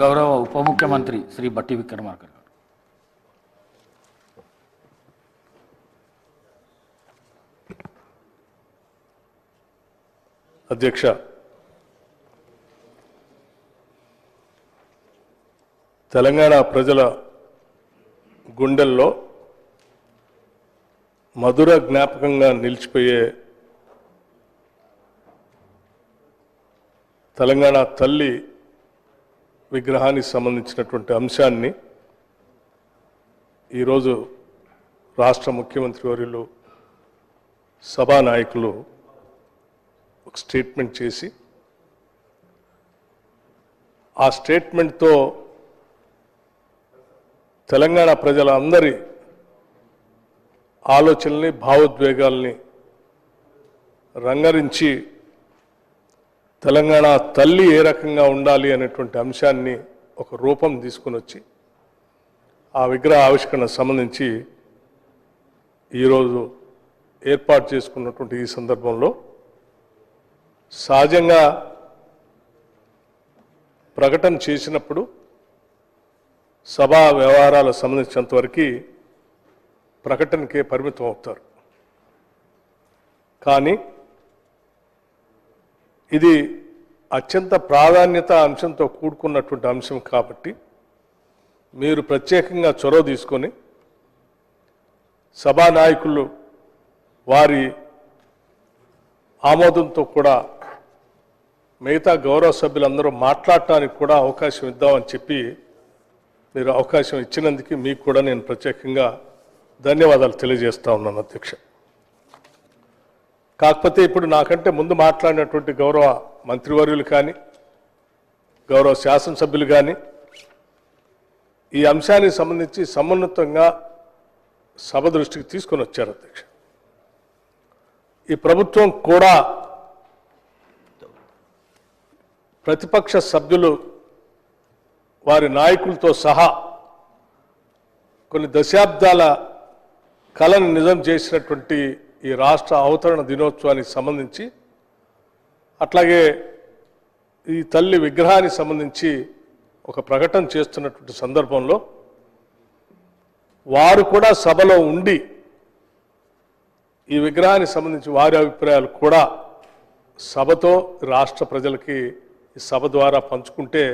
గౌరవ ఉప ముఖ్యమంత్రి శ్రీ బట్టి విక్రమార్కర్ గారు. అధ్యక్ష తెలంగాణ ప్రజల గుండెల్లో మధుర జ్ఞాపకంగా నిలిచిపోయే తెలంగాణ తల్లి విగ్రహానికి సంబంధించినటువంటి అంశాన్ని ఈరోజు రాష్ట్ర ముఖ్యమంత్రి వర్యులు సభానాయకులు ఒక స్టేట్మెంట్ చేసి ఆ స్టేట్మెంట్తో తెలంగాణ ప్రజల అందరి ఆలోచనల్ని భావోద్వేగాల్ని రంగరించి తెలంగాణ తల్లి ఏ రకంగా ఉండాలి అనేటువంటి అంశాన్ని ఒక రూపం తీసుకుని వచ్చి ఆ విగ్రహ ఆవిష్కరణ సంబంధించి ఈరోజు ఏర్పాటు చేసుకున్నటువంటి ఈ సందర్భంలో సహజంగా ప్రకటన చేసినప్పుడు సభా వ్యవహారాలకు సంబంధించినంతవరకు ప్రకటనకే పరిమితం అవుతారు. కానీ ఇది అత్యంత ప్రాధాన్యత అంశంతో కూడుకున్నటువంటి అంశం కాబట్టి మీరు ప్రత్యేకంగా చొరవ తీసుకొని సభానాయకులు వారి ఆమోదంతో కూడా మిగతా గౌరవ సభ్యులందరూ మాట్లాడటానికి కూడా అవకాశం ఇద్దామని చెప్పి మీరు అవకాశం ఇచ్చినందుకు మీకు కూడా నేను ప్రత్యేకంగా ధన్యవాదాలు తెలియజేస్తా ఉన్నాను అధ్యక్ష. కాకపోతే ఇప్పుడు నాకంటే ముందు మాట్లాడినటువంటి గౌరవ మంత్రివర్యులు కానీ గౌరవ శాసనసభ్యులు కానీ ఈ అంశానికి సంబంధించి సమున్నతంగా సభ దృష్టికి తీసుకొని వచ్చారు అధ్యక్ష. ఈ ప్రభుత్వం కూడా ప్రతిపక్ష సభ్యులు వారి నాయకులతో సహా కొన్ని దశాబ్దాల కళను నిజం చేసినటువంటి ఈ రాష్ట్ర అవతరణ దినోత్సవానికి సంబంధించి అట్లాగే ఈ తల్లి విగ్రహానికి సంబంధించి ఒక ప్రకటన చేస్తున్నటువంటి సందర్భంలో వారు కూడా సభలో ఉండి ఈ విగ్రహానికి సంబంధించి వారి అభిప్రాయాలు కూడా సభతో రాష్ట్ర ప్రజలకి ఈ సభ ద్వారా పంచుకుంటే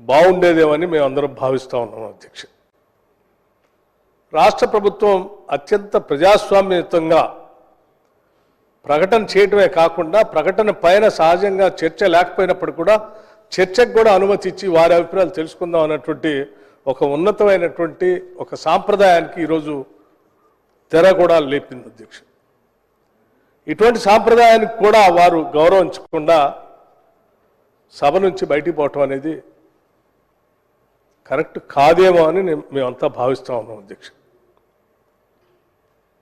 బాగుండేదేమని మేము అందరం భావిస్తూ ఉన్నాం అధ్యక్ష. రాష్ట్ర ప్రభుత్వం అత్యంత ప్రజాస్వామ్యయుతంగా ప్రకటన చేయటమే కాకుండా ప్రకటన పైన సహజంగా చర్చ లేకపోయినప్పుడు కూడా చర్చకు కూడా అనుమతి ఇచ్చి వారి అభిప్రాయాలు తెలుసుకుందాం అన్నటువంటి ఒక ఉన్నతమైనటువంటి ఒక సాంప్రదాయానికి ఈరోజు తెర కూడా లేపింది అధ్యక్ష. ఇటువంటి సాంప్రదాయానికి కూడా వారు గౌరవించకుండా సభ నుంచి బయటికి పోవటం అనేది కరెక్ట్ కాదేమో అని నేను- మేమంతా భావిస్తా ఉన్నాం అధ్యక్ష.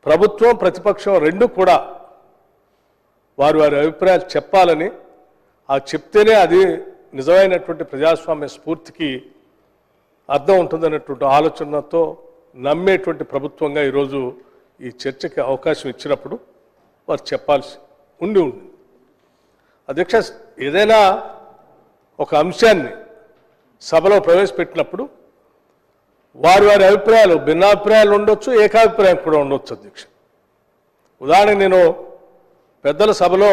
ప్రభుత్వం ప్రతిపక్షం రెండు కూడా వారి వారి అభిప్రాయాలు చెప్పాలని ఆ చెప్తేనే అది నిజమైనటువంటి ప్రజాస్వామ్య స్ఫూర్తికి అర్థం ఉంటుందన్నటువంటి ఆలోచనతో నమ్మేటువంటి ప్రభుత్వంగా ఈరోజు ఈ చర్చకి అవకాశం ఇచ్చినప్పుడు వారు చెప్పాల్సి ఉండి ఉంది. అధ్యక్ష ఏదైనా ఒక అంశాన్ని సభలో ప్రవేశపెట్టినప్పుడు వారి వారి అభిప్రాయాలు భిన్నాభిప్రాయాలు ఉండొచ్చు ఏకాభిప్రాయం కూడా ఉండొచ్చు అధ్యక్ష. ఉదాహరణ నేను పెద్దల సభలో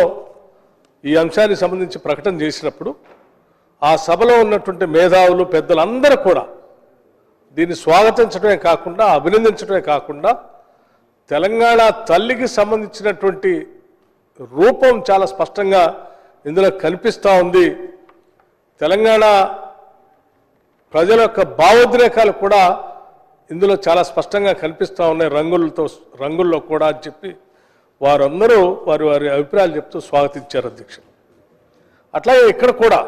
ఈ అంశానికి సంబంధించి ప్రకటన చేసినప్పుడు ఆ సభలో ఉన్నటువంటి మేధావులు పెద్దలందరూ కూడా దీన్ని స్వాగతించడమే కాకుండా అభినందించడమే కాకుండా తెలంగాణ తల్లికి సంబంధించినటువంటి రూపం చాలా స్పష్టంగా ఇందులో కనిపిస్తూ ఉంది. తెలంగాణ ప్రజల యొక్క భావోద్రేకాలు కూడా ఇందులో చాలా స్పష్టంగా కనిపిస్తూ ఉన్నాయి. రంగులతో రంగుల్లో కూడా అని చెప్పి వారందరూ వారి వారి అభిప్రాయాలు చెప్తూ స్వాగతించారు అధ్యక్షులు. అట్లాగే ఇక్కడ కూడా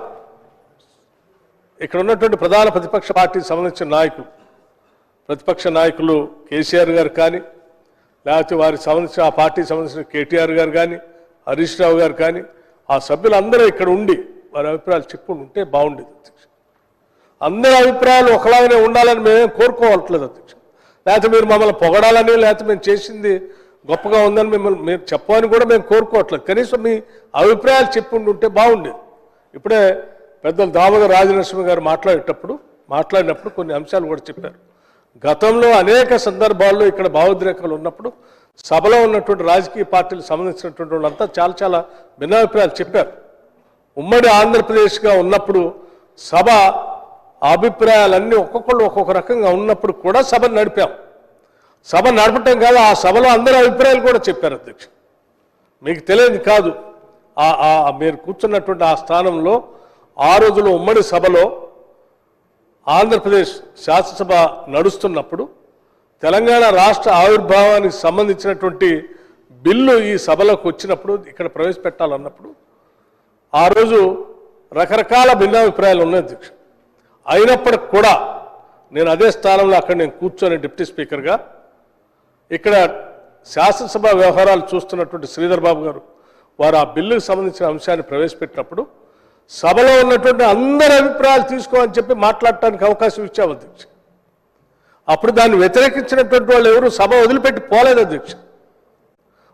ఇక్కడ ఉన్నటువంటి ప్రధాన ప్రతిపక్ష పార్టీకి సంబంధించిన నాయకులు ప్రతిపక్ష నాయకులు కేసీఆర్ గారు కానీ లేకపోతే వారికి సంబంధించిన ఆ పార్టీకి సంబంధించిన కేటీఆర్ గారు కానీ హరీష్ రావు గారు కానీ ఆ సభ్యులందరూ ఇక్కడ ఉండి వారి అభిప్రాయాలు చెప్పుకుంటూ ఉంటే బాగుండేది అధ్యక్ష అందరి అభిప్రాయాలు ఒకలాగానే ఉండాలని మేమేం కోరుకోవట్లేదు అధ్యక్ష. లేకపోతే మీరు మమ్మల్ని పొగడాలని లేకపోతే మేము చేసింది గొప్పగా ఉందని మిమ్మల్ని మీరు చెప్పని కూడా మేము కోరుకోవట్లేదు. కనీసం మీ అభిప్రాయాలు చెప్పుకుంటూ ఉంటే బాగుండేది. ఇప్పుడే పెద్దలు దామోదర రాజనరసింహ గారు మాట్లాడేటప్పుడు మాట్లాడినప్పుడు కొన్ని అంశాలు కూడా చెప్పారు. గతంలో అనేక సందర్భాల్లో ఇక్కడ భావోద్రేకాలు ఉన్నప్పుడు సభలో ఉన్నటువంటి రాజకీయ పార్టీలకు సంబంధించినటువంటి వాళ్ళంతా చాలా చాలా భిన్నాభిప్రాయాలు చెప్పారు. ఉమ్మడి ఆంధ్రప్రదేశ్గా ఉన్నప్పుడు సభ అభిప్రాయాలన్నీ ఒక్కొక్కళ్ళు ఒక్కొక్క రకంగా ఉన్నప్పుడు కూడా సభ నడిపాం. సభ నడపటం కాదు ఆ సభలో అందరి అభిప్రాయాలు కూడా చెప్పారు అధ్యక్ష. మీకు తెలియదు కాదు ఆ ఆ- మీరు కూర్చున్నటువంటి ఆ స్థానంలో ఆ రోజులో ఉమ్మడి సభలో ఆంధ్రప్రదేశ్ శాసనసభ నడుస్తున్నప్పుడు తెలంగాణ రాష్ట్ర ఆవిర్భావానికి సంబంధించినటువంటి బిల్లు ఈ సభలోకి వచ్చినప్పుడు ఇక్కడ ప్రవేశపెట్టాలన్నప్పుడు ఆ రోజు రకరకాల భిన్నాభిప్రాయాలు ఉన్నాయి అధ్యక్ష. అయినప్పటికి కూడా నేను అదే స్థానంలో అక్కడ నేను కూర్చొని డిప్యూటీ స్పీకర్గా ఇక్కడ శాసనసభ వ్యవహారాలు చూస్తున్నటువంటి శ్రీధర్ బాబు గారు వారు ఆ బిల్లుకు సంబంధించిన అంశాన్ని ప్రవేశపెట్టినప్పుడు సభలో ఉన్నటువంటి అందరి అభిప్రాయాలు తీసుకోమని చెప్పి మాట్లాడటానికి అవకాశం ఇచ్చాము అధ్యక్ష. అప్పుడు దాన్ని వ్యతిరేకించినటువంటి వాళ్ళు ఎవరు? సభ వదిలిపెట్టి పోలేదు అధ్యక్ష.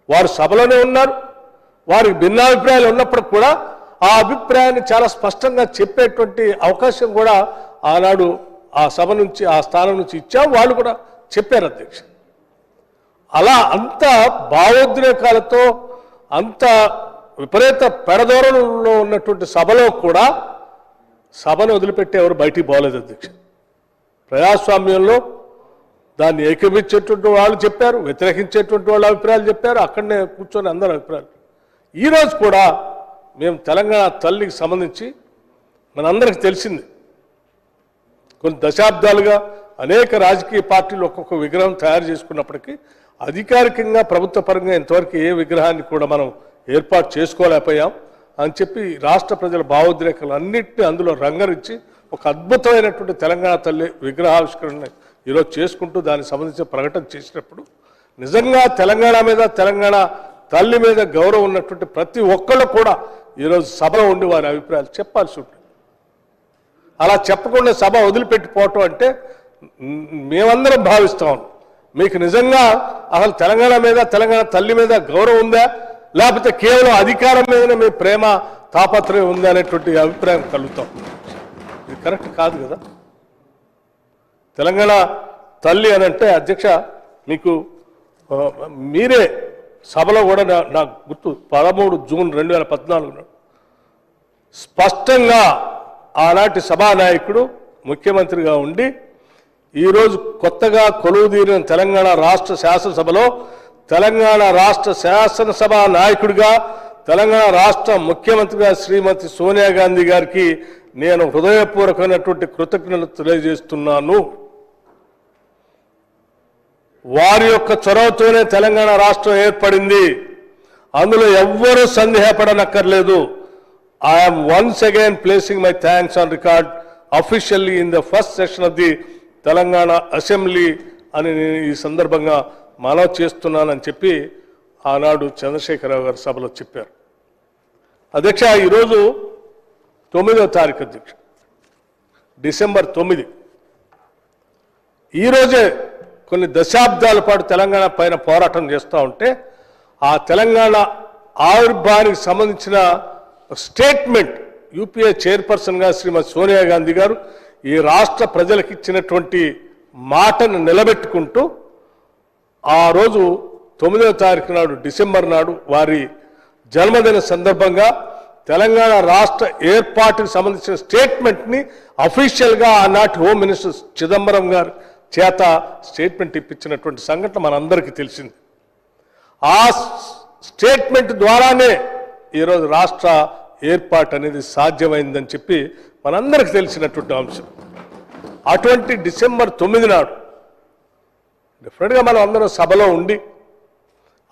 వారు సభలోనే ఉన్నారు. వారికి భిన్నాభిప్రాయాలు ఉన్నప్పుడు కూడా ఆ అభిప్రాయాన్ని చాలా స్పష్టంగా చెప్పేటువంటి అవకాశం కూడా ఆనాడు ఆ సభ నుంచి ఆ స్థానం నుంచి ఇచ్చాం. వాళ్ళు కూడా చెప్పారు అధ్యక్ష. అలా అంత భావోద్రేకాలతో అంత విపరీత పెడదోరణలో ఉన్నటువంటి సభలో కూడా సభను వదిలిపెట్టి ఎవరు బయటికి పోలేదు అధ్యక్ష. ప్రజాస్వామ్యంలో దాన్ని ఏకమించేటువంటి వాళ్ళు చెప్పారు వ్యతిరేకించేటువంటి వాళ్ళ అభిప్రాయాలు చెప్పారు అక్కడనే కూర్చొని అందరి అభిప్రాయాలు. ఈరోజు కూడా మేము తెలంగాణ తల్లికి సంబంధించి మనందరికి తెలిసింది. కొన్ని దశాబ్దాలుగా అనేక రాజకీయ పార్టీలు ఒక్కొక్క విగ్రహం తయారు చేసుకున్నప్పటికీ అధికారికంగా ప్రభుత్వ పరంగా ఇంతవరకు ఏ విగ్రహాన్ని కూడా మనం ఏర్పాటు చేసుకోలేకపోయాం అని చెప్పి రాష్ట్ర ప్రజల భావోద్రేకాలు అన్నింటినీ అందులో రంగరించి ఒక అద్భుతమైనటువంటి తెలంగాణ తల్లి విగ్రహావిష్కరణ ఈరోజు చేసుకుంటూ దానికి సంబంధించిన ప్రకటన చేసినప్పుడు నిజంగా తెలంగాణ మీద తెలంగాణ తల్లి మీద గౌరవం ఉన్నటువంటి ప్రతి ఒక్కళ్ళు కూడా ఈరోజు సభలో ఉండి వారి అభిప్రాయాలు చెప్పాల్సి ఉంటుంది. అలా చెప్పకుండా సభ వదిలిపెట్టిపోవటం అంటే మేమందరం భావిస్తాం మీకు నిజంగా అసలు తెలంగాణ మీద తెలంగాణ తల్లి మీద గౌరవం ఉందా? లేకపోతే కేవలం అధికారం మీదనే మీ ప్రేమ తాపత్రయం ఉందా అనేటువంటి అభిప్రాయం కలుగుతాం. ఇది కరెక్ట్ కాదు కదా? తెలంగాణ తల్లి అని అంటే అధ్యక్ష మీకు మీరే సభలో కూడా నా- నాకు గుర్తు పదమూడు జూన్ రెండు వేల పద్నాలుగు స్పష్టంగా ఆనాటి సభానాయకుడు ముఖ్యమంత్రిగా ఉండి ఈరోజు కొత్తగా కొలువుదీరిన తెలంగాణ రాష్ట్ర శాసనసభలో తెలంగాణ రాష్ట్ర శాసనసభ నాయకుడిగా తెలంగాణ రాష్ట్ర ముఖ్యమంత్రిగా శ్రీమతి సోనియా గాంధీ గారికి నేను హృదయపూర్వకమైనటువంటి కృతజ్ఞతలు తెలియజేస్తున్నాను. వారి యొక్క చొరవతోనే తెలంగాణ రాష్ట్రం ఏర్పడింది. అందులో ఎవ్వరూ సందేహపడనక్కర్లేదు. I'm once again placing my thanks on record officially in the first session of the Telangana assembly అని నేను ఈ సందర్భంగా మనవి చేస్తున్నానని చెప్పి ఆనాడు చంద్రశేఖరరావు గారు సభలో చెప్పారు. అధ్యక్ష ఈరోజు తొమ్మిదో తారీఖు అధ్యక్ష. డిసెంబర్ తొమ్మిది. ఈరోజే కొన్ని దశాబ్దాల పాటు తెలంగాణ పైన పోరాటం చేస్తూ ఉంటే ఆ తెలంగాణ ఆవిర్భావానికి సంబంధించిన స్టేట్మెంట్ యూపీఏ చైర్పర్సన్గా శ్రీమతి సోనియా గాంధీ గారు ఈ రాష్ట్ర ప్రజలకు ఇచ్చినటువంటి మాటను నిలబెట్టుకుంటూ ఆ రోజు తొమ్మిదవ తారీఖు నాడు డిసెంబర్ నాడు వారి జన్మదిన సందర్భంగా తెలంగాణ రాష్ట్ర ఏర్పాటుకు సంబంధించిన స్టేట్మెంట్ని అఫీషియల్గా ఆనాటి హోమ్ మినిస్టర్ చిదంబరం గారు చేత స్టేట్మెంట్ ఇప్పించినటువంటి సంఘటన మనందరికీ తెలిసింది. ఆ స్టేట్మెంట్ ద్వారానే ఈరోజు రాష్ట్ర ఏర్పాటు అనేది సాధ్యమైందని చెప్పి మనందరికీ తెలిసినటువంటి అంశం. అటువంటి డిసెంబర్ తొమ్మిది నాడు డెఫినెట్గా మనం అందరం సభలో ఉండి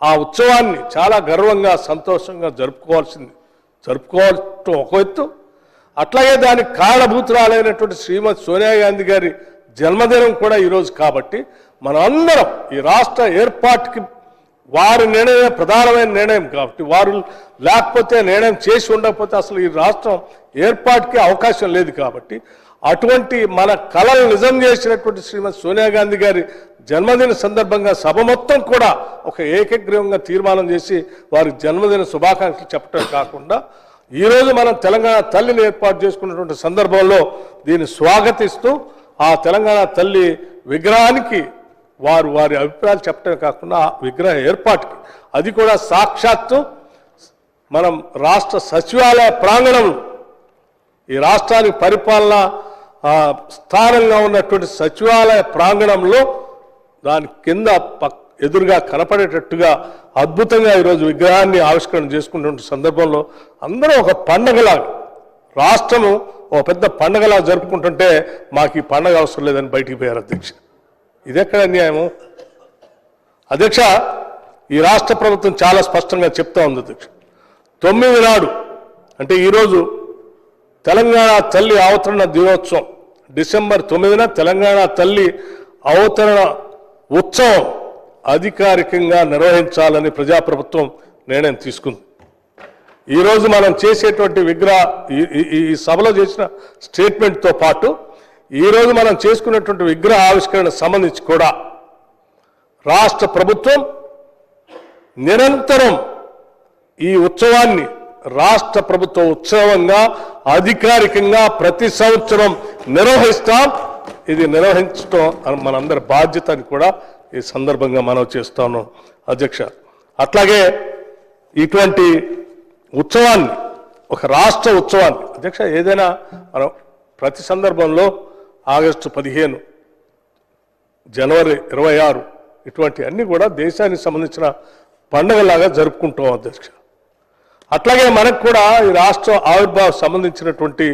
ఆ ఉత్సవాన్ని చాలా గర్వంగా సంతోషంగా జరుపుకోవాల్సింది. జరుపుకోవటం ఒక ఎత్తు. అట్లాగే దానికి కారణభూతురాలైనటువంటి శ్రీమతి సోనియా గాంధీ గారి జన్మదినం కూడా ఈరోజు కాబట్టి మనందరం ఈ రాష్ట్ర ఏర్పాటుకి వారి నిర్ణయం ప్రధానమైన నిర్ణయం కాబట్టి వారు లేకపోతే నిర్ణయం చేసి ఉండకపోతే అసలు ఈ రాష్ట్రం ఏర్పాటుకి అవకాశం లేదు కాబట్టి అటువంటి మన కళలు నిజం చేసినటువంటి శ్రీమతి సోనియా గాంధీ గారి జన్మదిన సందర్భంగా సభ మొత్తం కూడా ఒక ఏకగ్రీవంగా తీర్మానం చేసి వారి జన్మదిన శుభాకాంక్షలు చెప్పడం కాకుండా ఈరోజు మనం తెలంగాణ తల్లిని ఏర్పాటు చేసుకున్నటువంటి సందర్భంలో దీన్ని స్వాగతిస్తూ ఆ తెలంగాణ తల్లి విగ్రహానికి వారు వారి అభిప్రాయాలు చెప్పడం కాకుండా విగ్రహ ఏర్పాటుకి. అది కూడా సాక్షాత్తు మనం రాష్ట్ర సచివాలయ ప్రాంగణంలో ఈ రాష్ట్రానికి పరిపాలన స్థానంగా ఉన్నటువంటి సచివాలయ ప్రాంగణంలో దాని కింద పక్ ఎదురుగా కనపడేటట్టుగా అద్భుతంగా ఈరోజు విగ్రహాన్ని ఆవిష్కరణ చేసుకున్నటువంటి సందర్భంలో అందరూ ఒక పండగలాగా రాష్ట్రము ఓ పెద్ద పండగలా జరుపుకుంటుంటే మాకు ఈ పండగ అవసరం లేదని బయటికి పోయారు అధ్యక్ష. ఇదెక్కడ అన్యాయము? అధ్యక్ష ఈ రాష్ట్ర ప్రభుత్వం చాలా స్పష్టంగా చెప్తా ఉంది అధ్యక్ష. తొమ్మిది నాడు అంటే ఈరోజు తెలంగాణ తల్లి అవతరణ దినోత్సవం డిసెంబర్ తొమ్మిదిన తెలంగాణ తల్లి అవతరణ ఉత్సవం అధికారికంగా నిర్వహించాలని ప్రజాప్రభుత్వం నిర్ణయం తీసుకుంది. ఈరోజు మనం చేసేటువంటి విగ్రహ ఈ- ఈ- సభలో చేసిన స్టేట్మెంట్తో పాటు ఈరోజు మనం చేసుకున్నటువంటి విగ్రహ ఆవిష్కరణ సంబంధించి కూడా రాష్ట్ర ప్రభుత్వం నిరంతరం ఈ ఉత్సవాన్ని రాష్ట్ర ప్రభుత్వ ఉత్సవంగా అధికారికంగా ప్రతి సంవత్సరం నిర్వహిస్తాం. ఇది నిర్వహించడం మనందరి బాధ్యత అని కూడా ఈ సందర్భంగా మనం చేస్తాను అధ్యక్ష. అట్లాగే ఇటువంటి ఉత్సవాన్ని ఒక రాష్ట్ర ఉత్సవాన్ని. అధ్యక్ష ఏదైనా మనం ప్రతి సందర్భంలో ఆగస్టు పదిహేను జనవరి ఇరవై ఆరు ఇటువంటి అన్నీ కూడా దేశానికి సంబంధించిన పండగలాగా జరుపుకుంటాం అధ్యక్ష. అట్లాగే మనకు కూడా ఈ రాష్ట్ర ఆవిర్భావ సంబంధించినటువంటి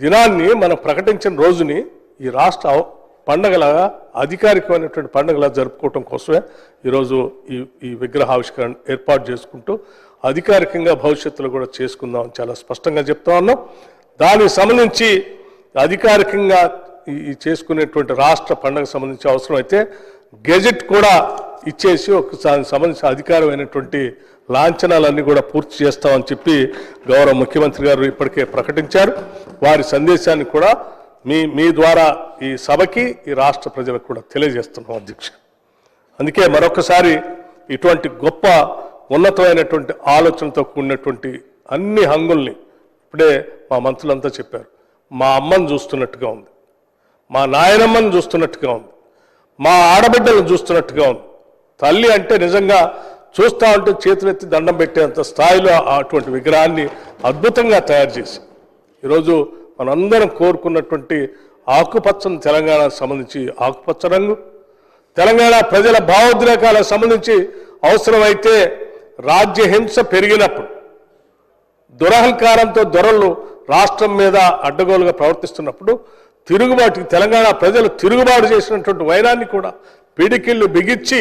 దినాన్ని మనం ప్రకటించిన రోజుని ఈ రాష్ట్ర పండగలాగా అధికారికమైనటువంటి పండగలా జరుపుకోవటం కోసమే ఈరోజు ఈ ఈ విగ్రహావిష్కరణ ఏర్పాటు చేసుకుంటూ అధికారికంగా భవిష్యత్తులో కూడా చేసుకుందాం చాలా స్పష్టంగా చెప్తా ఉన్నాం. దానికి సంబంధించి అధికారికంగా ఈ చేసుకునేటువంటి రాష్ట్ర పండుగ సంబంధించి అయితే గెజెట్ కూడా ఇచ్చేసి ఒకసారి సంబంధించిన అధికారమైనటువంటి లాంఛనాలన్నీ కూడా పూర్తి చేస్తామని చెప్పి గౌరవ ముఖ్యమంత్రి గారు ఇప్పటికే ప్రకటించారు. వారి సందేశాన్ని కూడా మీ మీ ద్వారా ఈ సభకి ఈ రాష్ట్ర ప్రజలకు కూడా తెలియజేస్తున్నాం అధ్యక్ష. అందుకే మరొకసారి ఇటువంటి గొప్ప ఉన్నతమైనటువంటి ఆలోచనతో కూడినటువంటి అన్ని హంగుల్ని ఇప్పుడే మా మంత్రులంతా చెప్పారు. మా అమ్మని చూస్తున్నట్టుగా ఉంది. మా నాయనమ్మని చూస్తున్నట్టుగా ఉంది. మా ఆడబిడ్డలను చూస్తున్నట్టుగా ఉంది. తల్లి అంటే నిజంగా చూస్తా ఉంటే చేతులెత్తి దండం పెట్టేంత స్థాయిలో అటువంటి విగ్రహాన్ని అద్భుతంగా తయారు చేసి ఈరోజు మనందరం కోరుకున్నటువంటి ఆకుపచ్చని తెలంగాణకు సంబంధించి ఆకుపచ్చ రంగు తెలంగాణ ప్రజల భావోద్రేకాలకు సంబంధించి అవసరమైతే రాజ్యహింస పెరిగినప్పుడు దురహంకారంతో దొరలు రాష్ట్రం మీద అడ్డగోలుగా ప్రవర్తిస్తున్నప్పుడు తిరుగుబాటుకి తెలంగాణ ప్రజలు తిరుగుబాటు చేసినటువంటి వైరాన్ని కూడా పిడికిళ్ళు బిగించి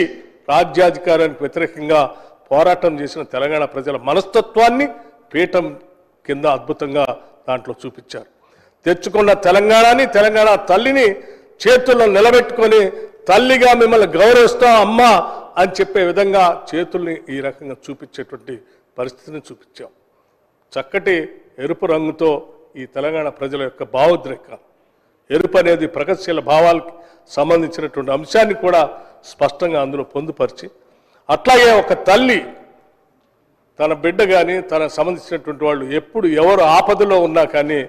రాజ్యాధికారానికి వ్యతిరేకంగా పోరాటం చేసిన తెలంగాణ ప్రజల మనస్తత్వాన్ని పీఠం కింద అద్భుతంగా దాంట్లో చూపించారు. తెచ్చుకున్న తెలంగాణని తెలంగాణ తల్లిని చేతుల్లో నిలబెట్టుకొని తల్లిగా మిమ్మల్ని గౌరవిస్తాం అమ్మా అని చెప్పే విధంగా చేతుల్ని ఈ రకంగా చూపించేటువంటి పరిస్థితిని చూపించాం. చక్కటి ఎరుపు రంగుతో ఈ తెలంగాణ ప్రజల యొక్క భావోద్రేకాలు ఎరుపు అనేది ప్రగతిశీల భావాలకి సంబంధించినటువంటి అంశాన్ని కూడా స్పష్టంగా అందులో పొందుపరిచి అట్లాగే ఒక తల్లి తన బిడ్డ కానీ తన సంబంధించినటువంటి వాళ్ళు ఎప్పుడు ఎవరు ఆపదలో ఉన్నా కానీ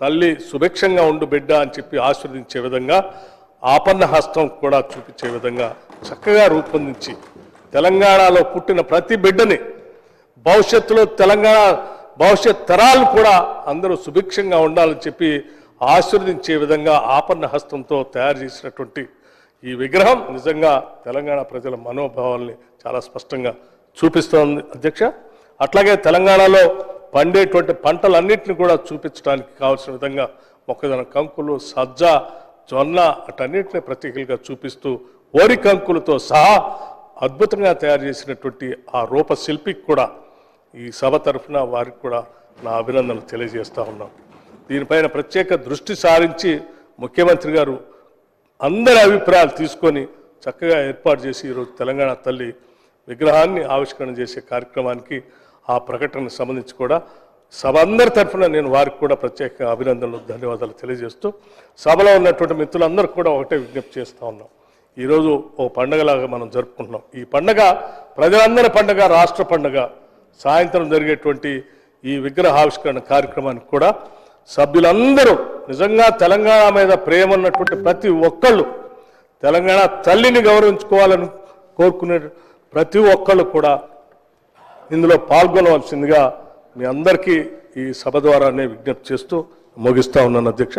తల్లి సుభిక్షంగా ఉండు బిడ్డ అని చెప్పి ఆశీర్వదించే విధంగా ఆపన్న హస్తం కూడా చూపించే విధంగా చక్కగా రూపొందించి తెలంగాణలో పుట్టిన ప్రతి బిడ్డని భవిష్యత్తులో తెలంగాణ భవిష్యత్ తరాలు కూడా అందరూ సుభిక్షంగా ఉండాలని చెప్పి ఆశీర్వదించే విధంగా ఆపన్న హస్తంతో తయారు చేసినటువంటి ఈ విగ్రహం నిజంగా తెలంగాణ ప్రజల మనోభావాల్ని చాలా స్పష్టంగా చూపిస్తోంది. అధ్యక్ష అట్లాగే తెలంగాణలో పండేటువంటి పంటలన్నింటిని కూడా చూపించడానికి కావాల్సిన విధంగా మొక్కజొన్న కంకులు సజ్జ జొన్న అటన్నిటిని ప్రతీకలుగా చూపిస్తూ ఓరికంకులతో సహా అద్భుతంగా తయారు చేసినటువంటి ఆ రూపశిల్పికి కూడా ఈ సభ తరఫున వారికి కూడా నా అభినందనలు తెలియజేస్తూ ఉన్నాం. దీనిపైన ప్రత్యేక దృష్టి సారించి ముఖ్యమంత్రి గారు అందరి అభిప్రాయాలు తీసుకొని చక్కగా ఏర్పాటు చేసి ఈరోజు తెలంగాణ తల్లి విగ్రహాన్ని ఆవిష్కరణ చేసే కార్యక్రమానికి ఆ ప్రకటనకు సంబంధించి కూడా సభ అందరి తరఫున నేను వారికి కూడా ప్రత్యేక అభినందనలు ధన్యవాదాలు తెలియజేస్తూ సభలో ఉన్నటువంటి మిత్రులందరూ కూడా ఒకటే విజ్ఞప్తి చేస్తూ ఉన్నాం. ఈరోజు ఓ పండగలాగా మనం జరుపుకుంటున్నాం. ఈ పండగ ప్రజలందరి పండగ రాష్ట్ర పండగ. సాయంత్రం జరిగేటువంటి ఈ విగ్రహావిష్కరణ కార్యక్రమానికి కూడా సభ్యులందరూ నిజంగా తెలంగాణ మీద ప్రేమ ఉన్నటువంటి ప్రతి ఒక్కళ్ళు తెలంగాణ తల్లిని గౌరవించుకోవాలని కోరుకునే ప్రతి ఒక్కళ్ళు కూడా ఇందులో పాల్గొనవలసిందిగా మీ అందరికీ ఈ సభ ద్వారా విజ్ఞప్తి చేస్తూ ముగిస్తా ఉన్నాను అధ్యక్ష.